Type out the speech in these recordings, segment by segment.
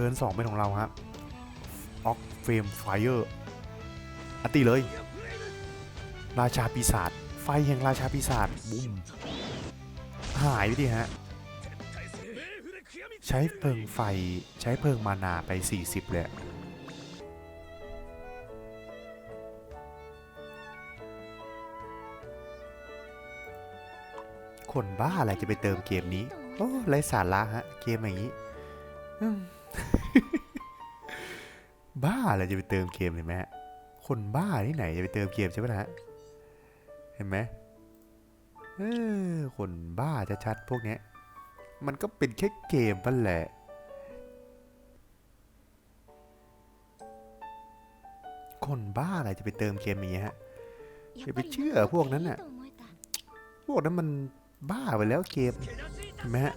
ทิร์นสองเป็นของเราฮะออกเฟรมไฟเออร์อติเลย ราชาปีศาจไฟแห่งราชาปีศาจบุ้มหายไปดิฮะ ใช้เพลิงไฟใช้เพลิงมานาไป 40 เลยอะคนบ้าอะไรจะไปเติมเกมนี้ โอ้ไรสาระฮะ เกมอย่างนี้ บ้าอะไรจะไปเติมเกมเห็นไหมคนบ้าที่ไหนจะไปเติมเกมใช่ไหมฮะเห็นไหมเออคนบ้าจะชัดๆพวกเนี้ย มันก็เป็นแค่เกมนั่นแหละคนบ้าอะไรจะไปเติมเกมอย่างเงี้ยฮะอย่าไปเชื่อพวกนั้นน่ะพวกนั้นมันบ้าไปแล้วเกมเห็นไหมฮะ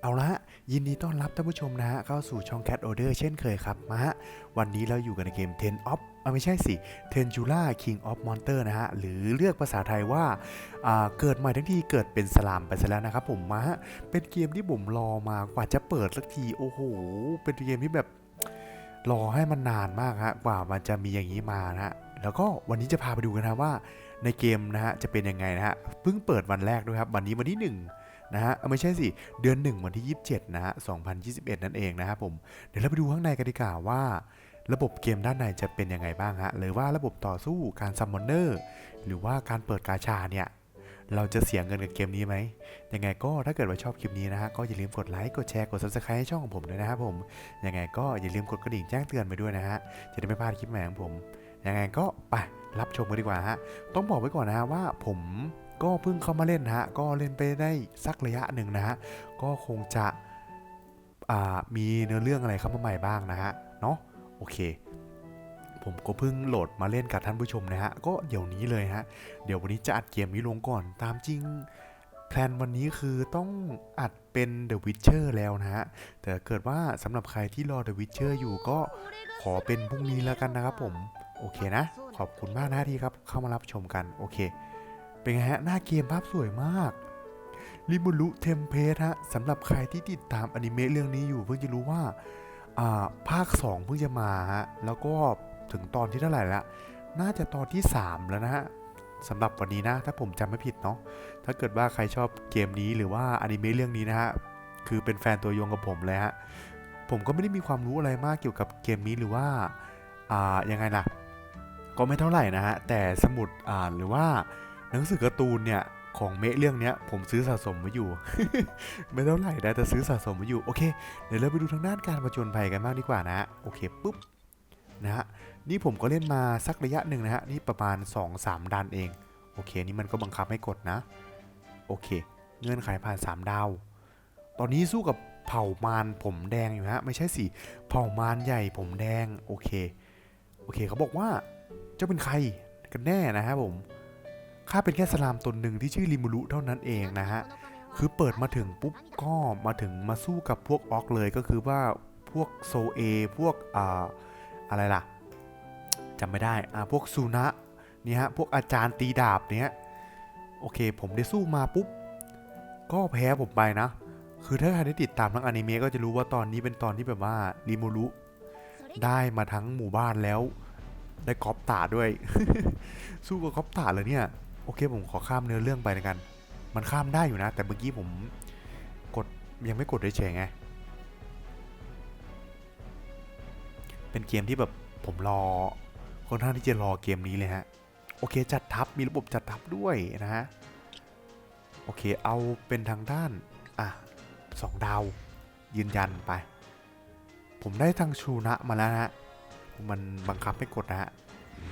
เอาละฮะ ยินดีต้อนรับท่านผู้ชมนะฮะเข้าสู่ช่อง Cat Order เช่นเคยครับมาฮะวันนี้เราอยู่กันในเกม Ten of อ่ไม่ใช่สิ Tenjula King of Monster นะฮะ หรือเรียกภาษาไทยว่าาเกิดใหม่ทั้งทีเกิดเป็นสลามไปซะแล้วนะครับผมมาฮะเป็นเกมที่ผมรอมากว่าจะเปิดสักทีโอ้โห เป็นเกมที่แบบรอให้มันนานมากฮะกว่ามันจะมีอย่างนี้มานะฮะแล้วก็วันนี้จะพาไปดูกันนะว่าในเกมนะฮะจะเป็นยังไงนะฮะเพิ่งเปิดวันแรกด้วยครับ วันนี้วันที่ห นะฮะไม่ใช่สิ เดือน 1 วันที่ 27 นะฮะ 2021 นั่นเองนะครับผม เดี๋ยวเราไปดูข้างในกันดีกว่าว่า ระบบเกมด้านในจะเป็นยังไงบ้างฮะ หรือว่าระบบต่อสู้การซัมมอนเนอร์หรือว่าการเปิดกาชาเนี่ยเราจะเสียเงินกับเกมนี้ไหม ยังไงก็ถ้าเกิดว่าชอบคลิปนี้นะฮะ ก็อย่าลืมกดไลค์ กดแชร์ กด subscribe ให้ช่องของผมด้วยนะครับผม ยังไงก็อย่าลืมกดกระดิ่งแจ้งเตือนไปด้วยนะฮะ จะได้ไม่พลาดคลิปใหม่ของผม ยังไงก็ไปรับชมกันดีกว่าฮะ ต้องบอกไว้ก่อนนะฮะว่าผมก็เพิ่งเข้ามาเล่นนะฮะ ก็เล่นไปได้สักระยะหนึ่งนะฮะ ก็คงจะมีเนื้อเรื่องอะไรเข้ามาใหม่บ้างนะฮะ เนาะโอเค ผมก็เพิ่งโหลดมาเล่นกับท่านผู้ชมนะฮะ ก็เดี๋ยวนี้เลยฮะ เดี๋ยววันนี้จะอัดเกมนี้ลงก่อน ตามจริงแพลนวันนี้คือต้องอัดเป็น The Witcher แล้วนะฮะ แต่เกิดว่าสำหรับใครที่รอ The Witcher อยู่ก็ขอเป็นพรุ่งนี้แล้วกันนะครับผม โอเคนะ ขอบคุณมากนะที่ครับเข้ามารับชมกัน โอเค เป็นไงฮะ หน้าเกมภาพสวยมากริมูรุเทมเพสฮะสำหรับใครที่ติดตามอนิเมะเรื่องนี้อยู่เพิ่งจะรู้ว่าอ่าภาค 2 เพิ่งจะมาฮะแล้วก็ถึงตอนที่เท่าไหร่ละน่าจะตอนที่ 3 แล้วนะฮะสำหรับวันนี้นะ ถ้าผมจำไม่ผิดเนาะถ้าเกิดว่าใครชอบเกมนี้หรือว่าอนิเมะเรื่องนี้นะฮะคือเป็นแฟนตัวยงกับผมเลยฮะผมก็ไม่ได้มีความรู้อะไรมากเกี่ยวกับเกมนี้หรือว่าอ่ายังไงล่ะก็ไม่เท่าไหร่นะฮะแต่สมุดอ่านหรือว่า หนังสือการ์ตูนเนี่ยของเมะเรื่องเนี้ยผมซื้อสะสมไว้อยู่ ไม่เท่าไหร่นะแต่ซื้อสะสมไว้อยู่โอเคเดี๋ยวเราไปดูทางด้านการประจนภัยกันบ้างดีกว่านะโอเคปุ๊บนะฮะนี่ผมก็เล่นมาสักระยะหนึ่งนะฮะนี่ประมาณ 2-3ดันเองโอเคนี่มันก็บังคับให้กดนะ โอเค เงื่อนไขผ่าน 3 ดาว ตอนนี้สู้กับเผ่ามารผมแดงอยู่ฮะไม่ใช่สิเผ่ามารใหญ่ผมแดงโอเคโอเคเขาบอกว่าเจ้าเป็นใครกันแน่นะฮะผม ข้าเป็นแค่สลามตนหนึ่งที่ชื่อริมูรุเท่านั้นเองนะฮะ คือเปิดมาถึงปุ๊บก็มาถึงมาสู้กับพวกออกเลยก็คือว่าพวกโซเอพวกอ่าอะไรล่ะจำไม่ได้อ่าพวกซูนะนี่ฮะพวกอาจารย์ตีดาบเนี้ยโอเค ผมได้สู้มาปุ๊บก็แพ้ผมไปนะ คือถ้าใครได้ติดตามทั้งอนิเมะก็จะรู้ว่าตอนนี้เป็นตอนที่แบบว่าริมูรุได้มาทั้งหมู่บ้านแล้ว ได้กอปตาด้วย สู้กับกอปตาเลยเนี่ย โอเคผมขอข้ามเนื้อเรื่องไปนะกัน มันข้ามได้อยู่นะ แต่เมื่อกี้ผมกดยังไม่กดเฉยๆไง เป็นเกมที่แบบผมรอค่อนข้างที่จะรอเกมนี้เลยฮะ โอเคจัดทับมีระบบจัดทับด้วยนะฮะ โอเคเอาเป็นทางด้าน อะสองดาว ยืนยันไป ผมได้ทางชูนะมาแล้วนะฮะ มันบังคับให้กดนะฮะ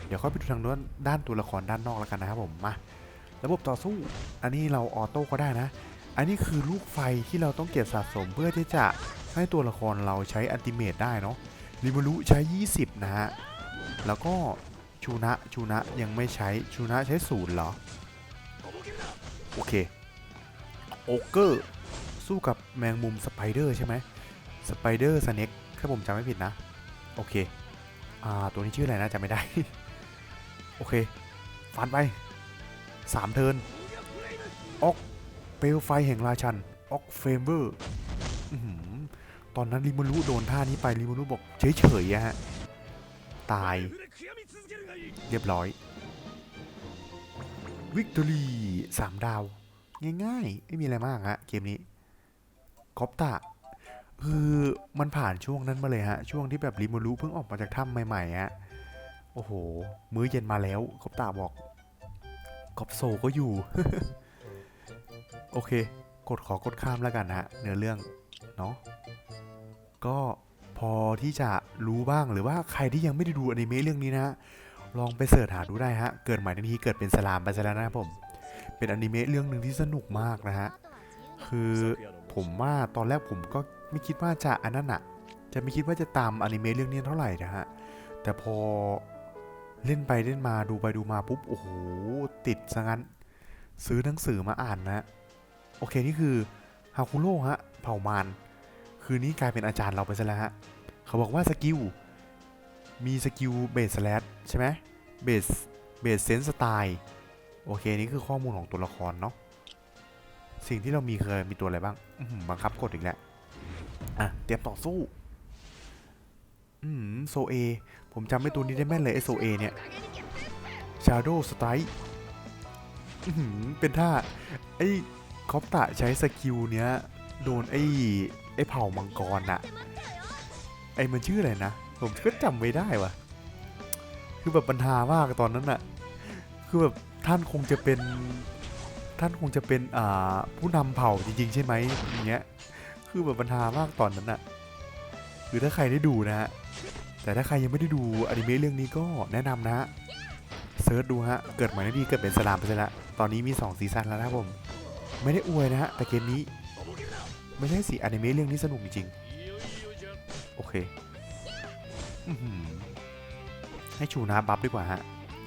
เดี๋ยวค่อยไปดูทางด้านด้านตัวละครด้านนอกแล้วกันนะครับผมมาระบบต่อสู้ อันนี้เราออโต้ก็ได้นะ อันนี้คือลูกไฟที่เราต้องเก็บสะสมเพื่อที่จะให้ตัวละครเราใช้อันติเมตได้เนาะริมูรุใช้ 20 นะฮะ แล้วก็ชูนะชูนะยังไม่ใช้ชูนะใช้ศูนย์เหรอ โอเค โอเกอร์ สู้กับแมงมุมสไปเดอร์ใช่ไหมสไปเดอร์สเน็กถ้าผมจำไม่ผิดนะ โอเค อ่า ตัวนี้ชื่ออะไรนะจำไม่ได้ โอเค ฟันไปสามเทินออกเปลวไฟแห่งราชันออกเฟมเบอร์ตอนนั้นริมูรุโดนท่านี้ไปริมูรุบอกเฉยๆฮะ ตาย เรียบร้อย วิกตอรี่สามดาว ง่ายๆ ไม่มีอะไรมากฮะ เกมนี้กอบตะคือมันผ่านช่วงนั้นมาเลยฮะ ช่วงที่แบบริมูรุเพิ่งออกมาจากถ้ำใหม่ๆฮะ โอ้โห มื้อเย็นมาแล้วกบตะบอกกอบโซก็อยู่ โอเค กดขอกดข้ามแล้วกันนะฮะ เนื้อเรื่อง เนาะก็พอที่จะรู้บ้างหรือว่าใครที่ยังไม่ได้ดูอนิเมะเรื่องนี้นะ ลองไปเสิร์ชหาดูได้ฮะ เกิดใหม่ทันทีเกิดเป็นสลามไปซะแล้วนะครับผม เป็นอนิเมะเรื่องหนึ่งที่สนุกมากนะฮะ คือผมว่าตอนแรกผมก็ไม่คิดว่าจะอันนั้นอะจะไม่คิดว่าจะตามอนิเมะเรื่องนี้เท่าไหร่นะฮะ แต่พอ เล่นไปเล่นมาดูไปดูมาปุ๊บโอ้โหติดซะงั้น ซื้อหนังสือมาอ่านนะโอเคนี่คือฮาคุโร่ฮะเผ่ามารคืนนี้กลายเป็นอาจารย์เราไปซะแล้วฮะเขาบอกว่าสกิลมีสกิลเบสแลชใช่ไหมเบสเบสเซนสไตล์โอเคนี่คือข้อมูลของตัวละครเนาะสิ่งที่เรามีเคยมีตัวอะไรบ้างบังคับกดอีกแล้วอะเตรียมต่อสู้อืมโซเอ ผมจำไม่ตัวนี้ได้แม่นเลยไอโซเอเนี่ย Shadow Strike เป็นท่า ไอ้คอปตะใช้สกิลเนี้ย โดนไอ้ ไอ้เผ่ามังกรอะไอ้มันชื่ออะไรนะ ผมก็จำไม่ได้ว่ะ คือแบบปัญหามากตอนนั้นอะคือแบบท่านคงจะเป็น ท่านคงจะเป็นอ่าผู้นำเผ่าจริงๆ ใช่ไหมอย่างเงี้ย คือแบบปัญหามากตอนนั้นอะหรือถ้าใครได้ดูนะฮะ แต่ถ้าใครยังไม่ได้ดูอนิเมะเรื่องนี้ก็แนะนำนะฮะเซิร์ชดูฮะ เกิดใหม่นาทีเกิดเป็นสลามไปซะแล้วตอนนี้มี 2 ซีซั่นแล้วนะผม ไม่ได้อวยนะฮะ แต่เกมนี้ ไม่ใช่สิอนิเมะเรื่องนี้สนุกจริง โอเคให้ชูนะบัฟดีกว่าฮะ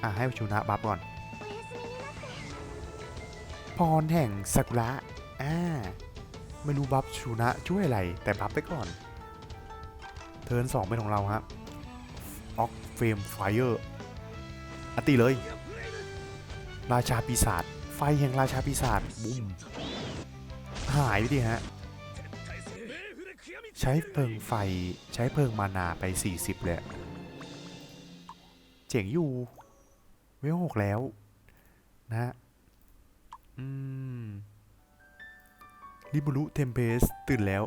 อะให้ชูนะบัฟก่อน พรแห่งซากุระอ่าไม่รู้บัฟชูนะช่วยอะไร แต่บัฟไปก่อน เทิร์นสองเป็นของเราครับ เฟรมไฟเออร์อติเลย ราชาปีศาจไฟแห่งราชาปีศาจบุ้มหายไปดิฮะ ใช้เพลิงไฟใช้เพลิงมานาไป 40เลยเจ๋งอยู่เวลหกแล้ว นะฮะ อืมริบุรุเทมเพสตื่นแล้ว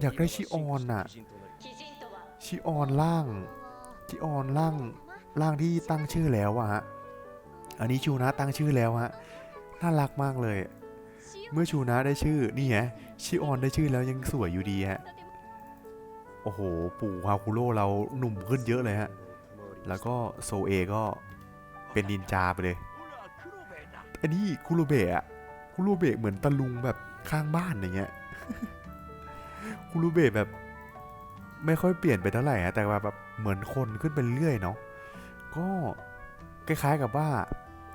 อยากได้ชิออนน่ะชิออนล่าง ชิออนล่างล่างที่ตั้งชื่อแล้วอะฮะ อันนี้ชูนะตั้งชื่อแล้วฮะ น่ารักมากเลย เมื่อชูนะได้ชื่อ นี่ไงชิออนได้ชื่อแล้วยังสวยอยู่ดีฮะ โอ้โห ปู่ฮาคุโร่เราหนุ่มขึ้นเยอะเลยฮะ แล้วก็โซเอก็เป็นนินจาไปเลย อันนี้คุโรเบะอะคุโรเบะเหมือนตะลุงแบบข้างบ้านอย่างเงี้ยคุโรเบะแบบ ไม่ค่อยเปลี่ยนไปเท่าไหร่อะแต่ว่าแบบ เหมือนคนขึ้นไปเรื่อยเนาะก็คล้ายๆกับว่า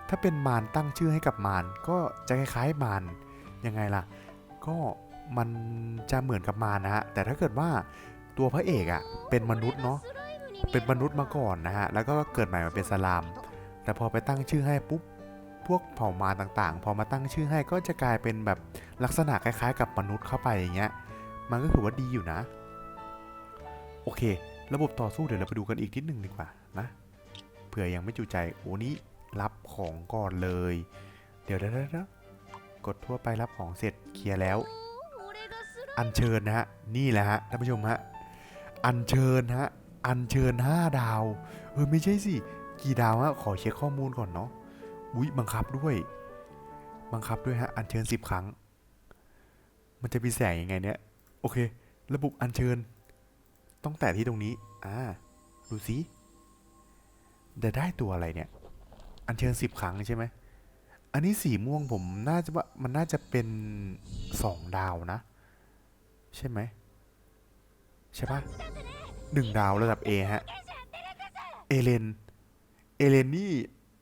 ถ้าเป็นมารตั้งชื่อให้กับมารก็จะคล้ายๆมารยังไงล่ะ ก็มันจะเหมือนกับมารนะฮะแต่ถ้าเกิดว่าตัวพระเอกอะเป็นมนุษย์เนาะเป็นมนุษย์มาก่อนนะฮะแล้วก็เกิดใหม่มาเป็นสลาม แต่พอไปตั้งชื่อให้ปุ๊บพวกเผ่ามารต่างๆ พอมาตั้งชื่อให้ก็จะกลายเป็นแบบลักษณะคล้ายๆ กับมนุษย์เข้าไปอย่างเงี้ยมันก็ถือว่าดีอยู่นะ โอเค ระบบต่อสู้เดี๋ยวเราไปดูกันอีกนิดหนึ่งดีกว่านะเผื่อยังไม่จุใจโอ้นี้รับของก่อนเลย เดี๋ยวเดี๋ยวกดทั่วไปรับของเสร็จเคลียร์แล้ว อัญเชิญนะฮะนี่แหละฮะท่านผู้ชมฮะอัญเชิญฮะอัญเชิญ 5 ดาวเออไม่ใช่สิกี่ดาวฮะขอเช็คข้อมูลก่อนเนาะอุ้ยบังคับด้วย บังคับด้วยฮะอัญเชิญ 10 ครั้ง มันจะมีแสงยังไงเนี่ยโอเค ระบบอัญเชิญ ต้องแตะที่ตรงนี้ อ่า ดูสิจะได้ตัวอะไรเนี่ย อัญเชิญ10ครั้งใช่ไหม อันนี้สีม่วงผมน่าจะว่ามันน่าจะเป็น2ดาวนะ ใช่ไหม ใช่ปะหนึ่งดาวระดับ A ฮะ เอเลน เอเลนนี่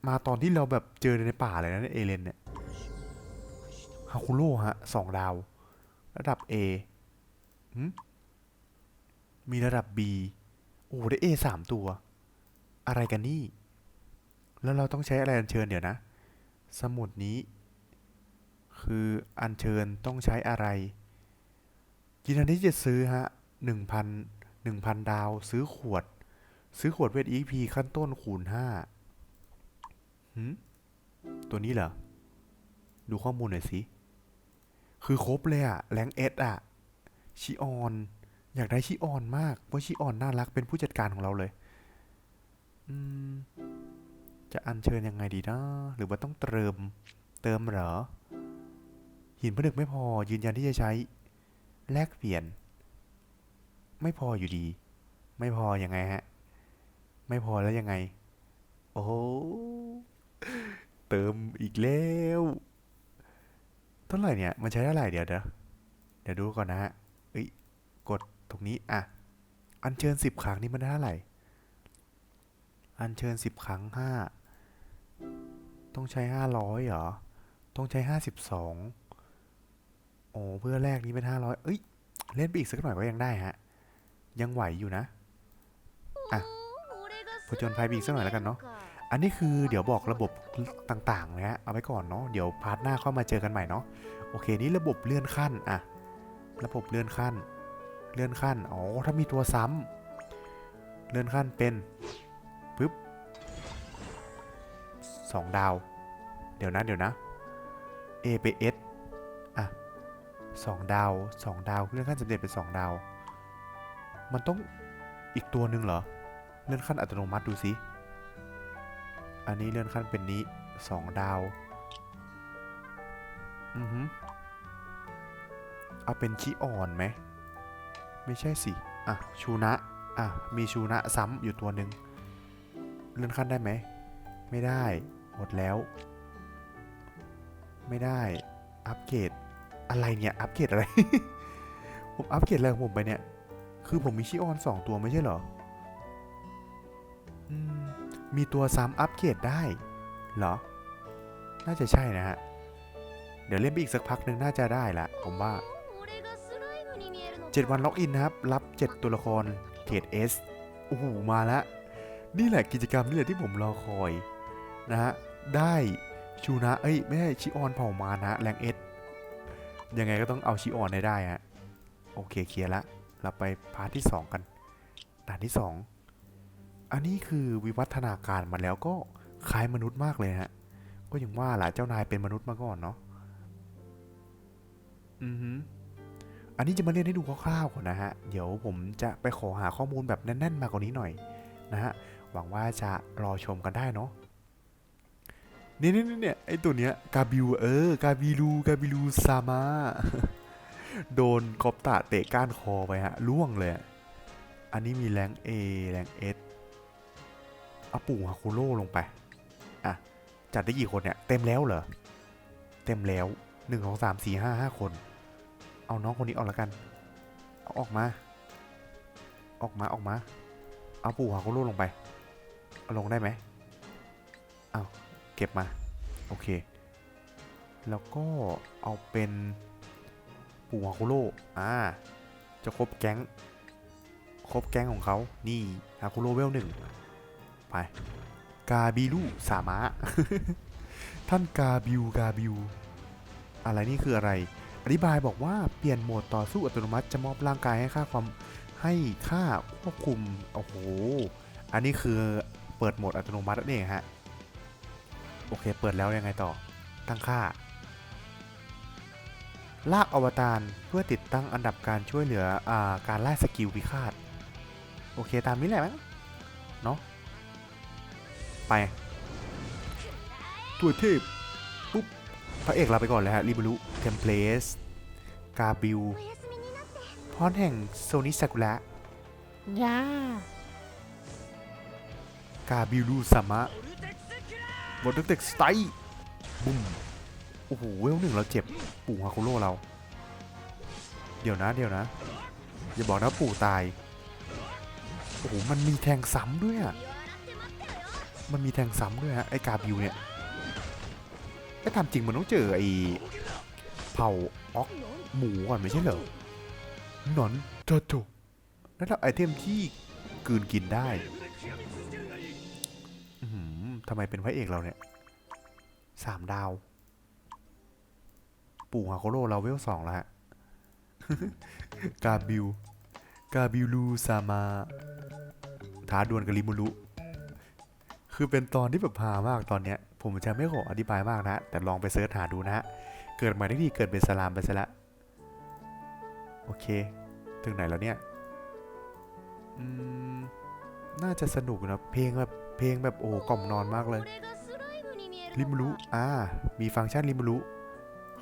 มาตอนที่เราแบบเจอในป่าเลยนะเอเลนเนี่ย ฮาคุโร่ฮะสองดาว ระดับ A หืม มีระดับ B โอ้ได้ A สามตัว อะไรกันนี่ แล้วเราต้องใช้อะไรอัญเชิญเดี๋ยวนะ สมุดนี้ คืออัญเชิญต้องใช้อะไรยินดีที่จะซื้อฮะหนึ่งพันหนึ่งพันดาว ซื้อขวด ซื้อขวดเวท EP ขั้นต้นคูณห้าหืมตัวนี้เหรอ ดูข้อมูลหน่อยสิ คือครบเลยอะแรงเอสอะชิออน อยากได้ชิออนมาก เพราะชิออนน่ารักเป็นผู้จัดการของเราเลย อืม จะอัญเชิญยังไงดีนะ หรือว่าต้องเติม เติมเหรอ หินผนึกไม่พอยืนยันที่จะใช้ แลกเปลี่ยน ไม่พออยู่ดี ไม่พอยังไงฮะ ไม่พอแล้วยังไง โอ้เติมอีกแล้วเท่าไหร่เนี่ย มันใช้เท่าไหร่เดี๋ยวเดี๋ยวเดี๋ยวดูก่อนนะฮะ ตรงนี้อะอัญเชิญสิบครั้งนี่มันได้เท่าไหร่ อัญเชิญสิบครั้งห้าต้องใช้ห้าร้อยเหรอ ต้องใช้ห้าสิบสองโอ้เพื่อแรกนี้เป็นห้าร้อยเอ้ย เล่นไปอีกสักหน่อยก็ยังได้ฮะ ยังไหวอยู่นะあผจญภัยไปอีกสักหน่อยแล้วกันเนาะ อันนี้คือเดี๋ยวบอกระบบต่างๆนะฮะ เอาไว้ก่อนเนาะ เดี๋ยวพาร์ทหน้าเข้ามาเจอกันใหม่เนาะ โอเค นี่ระบบเลื่อนขั้น อะ ระบบเลื่อนขั้น เลื่อนขั้น อ๋อ ถ้ามีตัวซ้ำ เลื่อนขั้นเป็นปึ๊บสองดาว เดี๋ยวนะ เดี๋ยวนะ A ไป S อะสองดาวสองดาว เลื่อนขั้นสำเร็จเป็นสองดาว มันต้องอีกตัวหนึ่งเหรอ เลื่อนขั้นอัตโนมัติดูสิ อันนี้เลื่อนขั้นเป็นนี้สองดาว อือฮึเอาเป็นชิอ่อนไหม ไม่ใช่สิ อะ ชูนะ อะ มีชูนะซ้ำอยู่ตัวหนึ่งเลื่อนขั้นได้ไหม ไม่ได้ หมดแล้ว ไม่ได้ อัปเกรด อะไรเนี่ย อัปเกรดอะไร ผมอัปเกรดอะไรของผมไปเนี่ย คือผมมีชิออนสองตัวไม่ใช่เหรอมมีตัวซ้ำอัปเกรดได้ เหรอ น่าจะใช่นะฮะ เดี๋ยวเล่นไปอีกสักพักหนึ่งน่าจะได้ละผมว่า 7 วันล็อกอินนะครับ รับ 7 ตัวละครเกรด S โอ้โห มาแล้ว นี่แหละกิจกรรมนี่แหละที่ผมรอคอยนะฮะ ได้ชูนะ เอ้ย ไม่ใช่ชิออนเผ่ามานะแรง S ยังไงก็ต้องเอาชิออนให้ได้ฮะ โอเคเคลียร์ละ เราไปพาร์ทที่ 2 กันด่านที่ 2 อันนี้คือวิวัฒนาการมาแล้วก็คล้ายมนุษย์มากเลยฮะ ก็ยังว่าแหละเจ้านายเป็นมนุษย์มาก่อนเนาะ อือฮึอั อันนี้จะมาเรียนให้ดูคร่าวๆก่อนนะฮะ เดี๋ยวผมจะไปขอหาข้อมูลแบบแน่นๆมากกว่านี้หน่อยนะฮะ หวังว่าจะรอชมกันได้เนาะเนี่นี่เนี่ยไอตัวเนี้ยกาบิวเออกาบิลูกาบิลูซามาโดนกอบตะเตะก้านคอไปฮะล่วงเลยอะอันนี้มีแรง A แรง S เอาปู่ฮาคุโร่ลงไป อะ จัดได้กี่คนเนี่ย เต็มแล้วเหรอ เต็มแล้วหนึ่งสองสามสี่ห้าห้าคน เอาน้องคนนี้ออกล้วกัน เอาออกมา ออกมาออกมา เอาปู่ฮาคุโร่ลงไป เอาลงได้ไหมเอาเก็บมา โอเค แล้วก็เอาเป็นปู่ฮาคุโร่อ่า จะครบแก๊ง ครบแก๊งของเขา นี่ฮาคุโร่เวลหนึ่ง ไป กาบิลูสามะท่านกาบิวกาบิว อะไรนี่คืออะไร ธิบายบอกว่าเปลี่ยนโหมดต่อสู้อัตโนมัติจะมอบร่างกายให้ค่าความให้ค่าควบคุม โอ้โห อันนี้คือเปิดโหมดอัตโนมัตินั่นเองฮะ โอเค เปิดแล้วยังไงต่อ ตั้งค่า ลากอวตารเพื่อติดตั้งอันดับการช่วยเหลืออาการไล่สกิลพิฆาต โอเค ตามนี้แหละมั้ง เนาะ ไป ตัวเทพปุ๊บ พระเอกเราไปก่อนเลยฮะริบรุ เทมเพลสกาบิวพรแห่งโซนิซากุระยากาบิลูสามะบทเด็กสไตล์บุ้มโอ้โหเวลหนึ่งเราเจ็บปู่ฮาคุโร่เรา เดี๋ยวนะเดี๋ยวนะ อย่าบอกนะปู่ตาย โอ้โห มันมีแทงซ้ำด้วยอะ มันมีแทงซ้ำด้วยฮะไอ้กาบิวเนี่ยไอ้ทำจริงมันต้องเจอไอ้เผ่าออกหมูก่อนไม่ใช่เหรอหนอนโจโจนั่นแหละไอเทมที่กืนกินได้อื้อหือทำไมเป็นพระเอกเราเนี่ยสามดาว ปู่ฮาโคโร่เราเวลสองแล้วฮะ กาบิวกาบิลูซามาท้าดวลกับริมูรุคือเป็นตอนที่แบบพามากตอนเนี้ย ผมจะไม่ขออธิบายมากนะ แต่ลองไปเสิร์ชหาดูนะฮะ เกิดมาได้ดีเกิดเป็นสลามไปซะละโอเค ถึงไหนแล้วเนี่ยอืมน่าจะสนุกนะเพลงแบบเพลงแบบโอ้กล่อมนอนมากเลยริมูรุอ่า มีฟังก์ชันริมรุ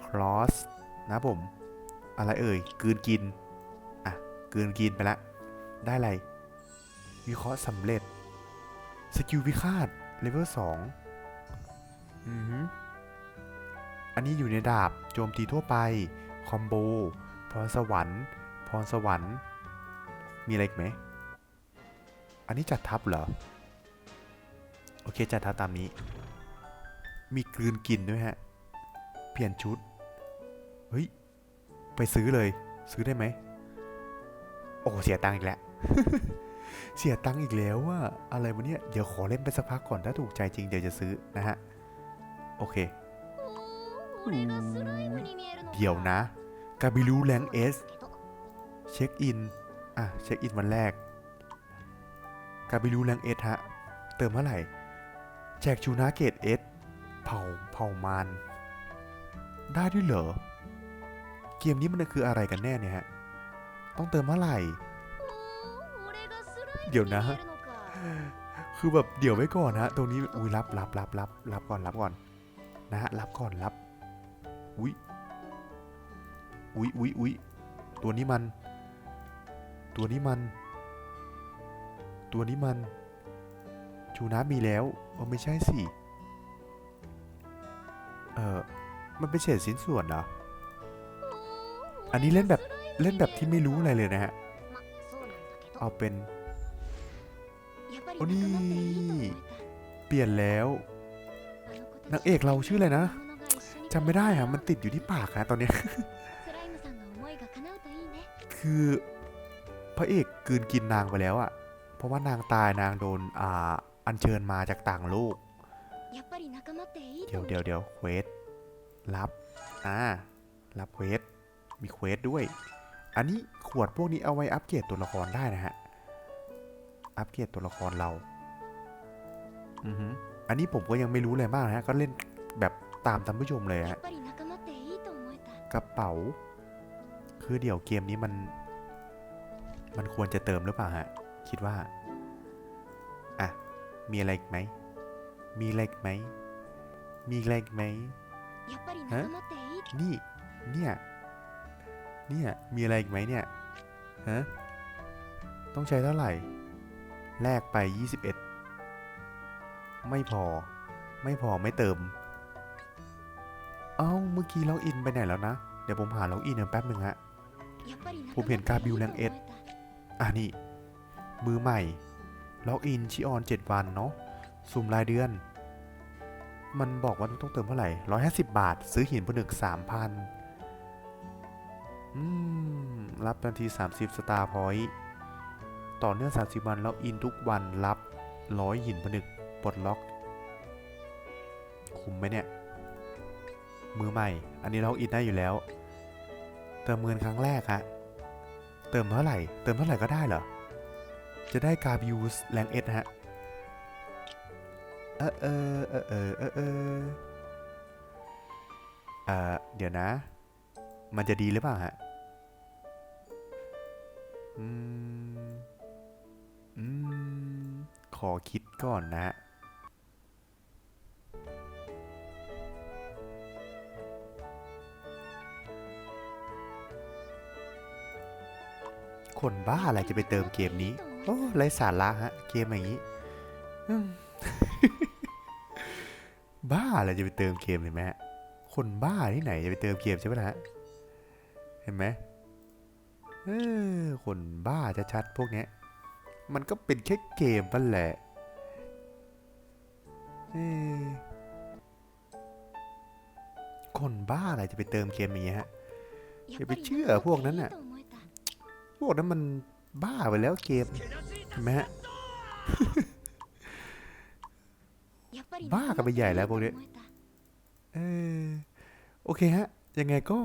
cross นะผม อะไรเอ่ยกืนกิน อะกืนกินไปละ ได้อะไร วิเคราะห์สำเร็จ สกิลพิฆาตเลเวล2อือหือ อันนี้อยู่ในดาบโจมตีทั่วไป คอมโบ พรสวรรค์ พรสวรรค์ มีอะไรอีกไหม อันนี้จัดทับเหรอ โอเคจัดทับตามนี้ มีกลืนกินด้วยฮะ เปลี่ยนชุด เฮ้ย ไปซื้อเลย ซื้อได้ไหม โอ้เสียตังค์อีกแล้ว เสียตังค์อีกแล้วว่าอะไรวะเนี่ย เดี๋ยวขอเล่นไปสักพักก่อน ถ้าถูกใจจริงเดี๋ยวจะซื้อนะฮะ โอเค เดี๋ยวนะ กาบิลูแรงเอส เช็คอิน อะ เช็คอินวันแรก กาบิลูแรงเอสฮะ เติมเท่าไหร่ แจกชูนาเกตเอส เผา เผามาน ได้ด้วยเหรอ เกมนี้มันคืออะไรกันแน่เนี่ยฮะ ต้องเติมเมื่อไหร่ เดี๋ยวนะ คือแบบเดี๋ยวไว้ก่อนนะตรงนี้ อุ้ยรับรับรับรับรับก่อนรับก่อนนะฮะรับก่อนรับ อุ้ยอุ้ยอุ้ยอุ้ยตัวนี้มัน ตัวนี้มัน ตัวนี้มัน ชูน้ำมีแล้วเออไม่ใช่สิ เออมันเป็นเศษชิ้นส่วนเหรออันนี้เล่นแบบเล่นแบบที่ไม่รู้อะไรเลยนะฮะ เอาเป็น โอ้นี่ เปลี่ยนแล้วนางเอกเราชื่ออะไรนะำไม่ได้อะมันติดอยู่ที่ปากนะตอนเนี้ย คือพระเอกกลืนกินนางไปแล้วอะเพราะว่านางตายนางโดนอ่าอัญเชิญมาจากต่างโลก เดี๋ยวเดี๋ยวเดี๋ยวเควสรับอ่ารับเควสมีเควสด้วย อันนี้ขวดพวกนี้เอาไว้อัปเกรดตัวละครได้นะฮะ อัปเกรดตัวละครเรา อือฮึอันนี้ผมก็ยังไม่รู้เลยมากนะฮะ ก็เล่นแบบ ตามท่านผู้ชมเลยฮะกระเป๋า คือเดี๋ยวเกมนี้มัน มันควรจะเติมหรือเปล่าฮะ คิดว่า อะ มีอะไรอีกไหม มีอะไรอีกไหม มีอะไรอีกไหมนี่ เนี่ย เนี่ย มีอะไรอีกไหมเนี่ย ฮะ ต้องใช้เท่าไหร่ แลกไป 21 ไม่พอ ไม่พอไม่เติม เอ้าเมื่อกี้ล็อกอินไปไหนแล้วนะ เดี๋ยวผมหาล็อกอินแป๊บหนึ่งฮะ ผมเห็นกาบิวแรงเอสอะนี่ มือใหม่ล็อกอินชิออน7วันเนาะสุ่มรายเดือน มันบอกว่าต้องเติมเท่าไหร่150บาท ซื้อหินผนึก3,000อืม รับทันที30สตาร์พอยต์ต่อเนื่อง30วันล็อกอินทุกวันรับ100หินผนึกปลดล็อก คุ้มไหมเนี่ย มือใหม่ อันนี้ล็อกอินได้อยู่แล้ว เติมเงินครั้งแรกฮะ เติมเท่าไหร่ เติมเท่าไหร่ก็ได้เหรอ จะได้กาบิวส์แรงเอสฮะ เออเออเออเออเออเออเออเดี๋ยวนะ มันจะดีหรือเปล่าฮะ อืม อืม ขอคิดก่อนนะ คนบ้าอะไรจะไปเติมเกมนี้ โอ้ไรสาระฮะ เกมอย่างนี้ บ้าอะไรจะไปเติมเกมเห็นไหมคนบ้าที่ไหนจะไปเติมเกมใช่ไหมฮะ เห็นไหมเออคนบ้าจะชัดๆพวกเนี้ย มันก็เป็นแค่เกมนั่นแหละคนบ้าอะไรจะไปเติมเกมอย่างเงี้ยฮะอย่าไปเชื่อพวกนั้นน่ะ พวกนั้นมันบ้าไปแล้วเกมเห็นไหมฮะบ้ากันไปใหญ่แล้วพวกนี้เออโอเคฮะ ยังไงก็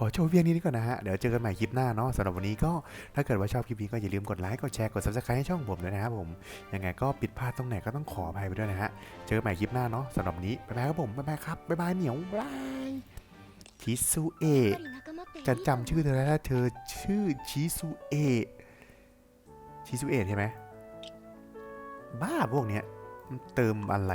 ขอโชว์เพียงนี้ก่อนนะฮะ เดี๋ยวเจอกันใหม่คลิปหน้าเนาะสำหรับวันนี้ก็ถ้าเกิดว่าชอบคลิปนี้ก็อย่าลืมกดไลค์ กดแชร์ กด subscribe ให้ช่องผมด้วยนะครับผม ยังไงก็ผิดพลาดตรงไหนก็ต้องขออภัยไปด้วยนะฮะ เจอกันใหม่คลิปหน้าเนาะสำหรับวันนี้ บ๊ายบายครับผม บ๊ายบายครับ บ๊ายบายเหมียวบ๊ายบาย ชิซุเอะจะจำชื่อเธอได้แล้วเธอชื่อชิซุเอะชิซุเอะใช่ไหมบ้าพวกเนี้ยมันเติมอะไร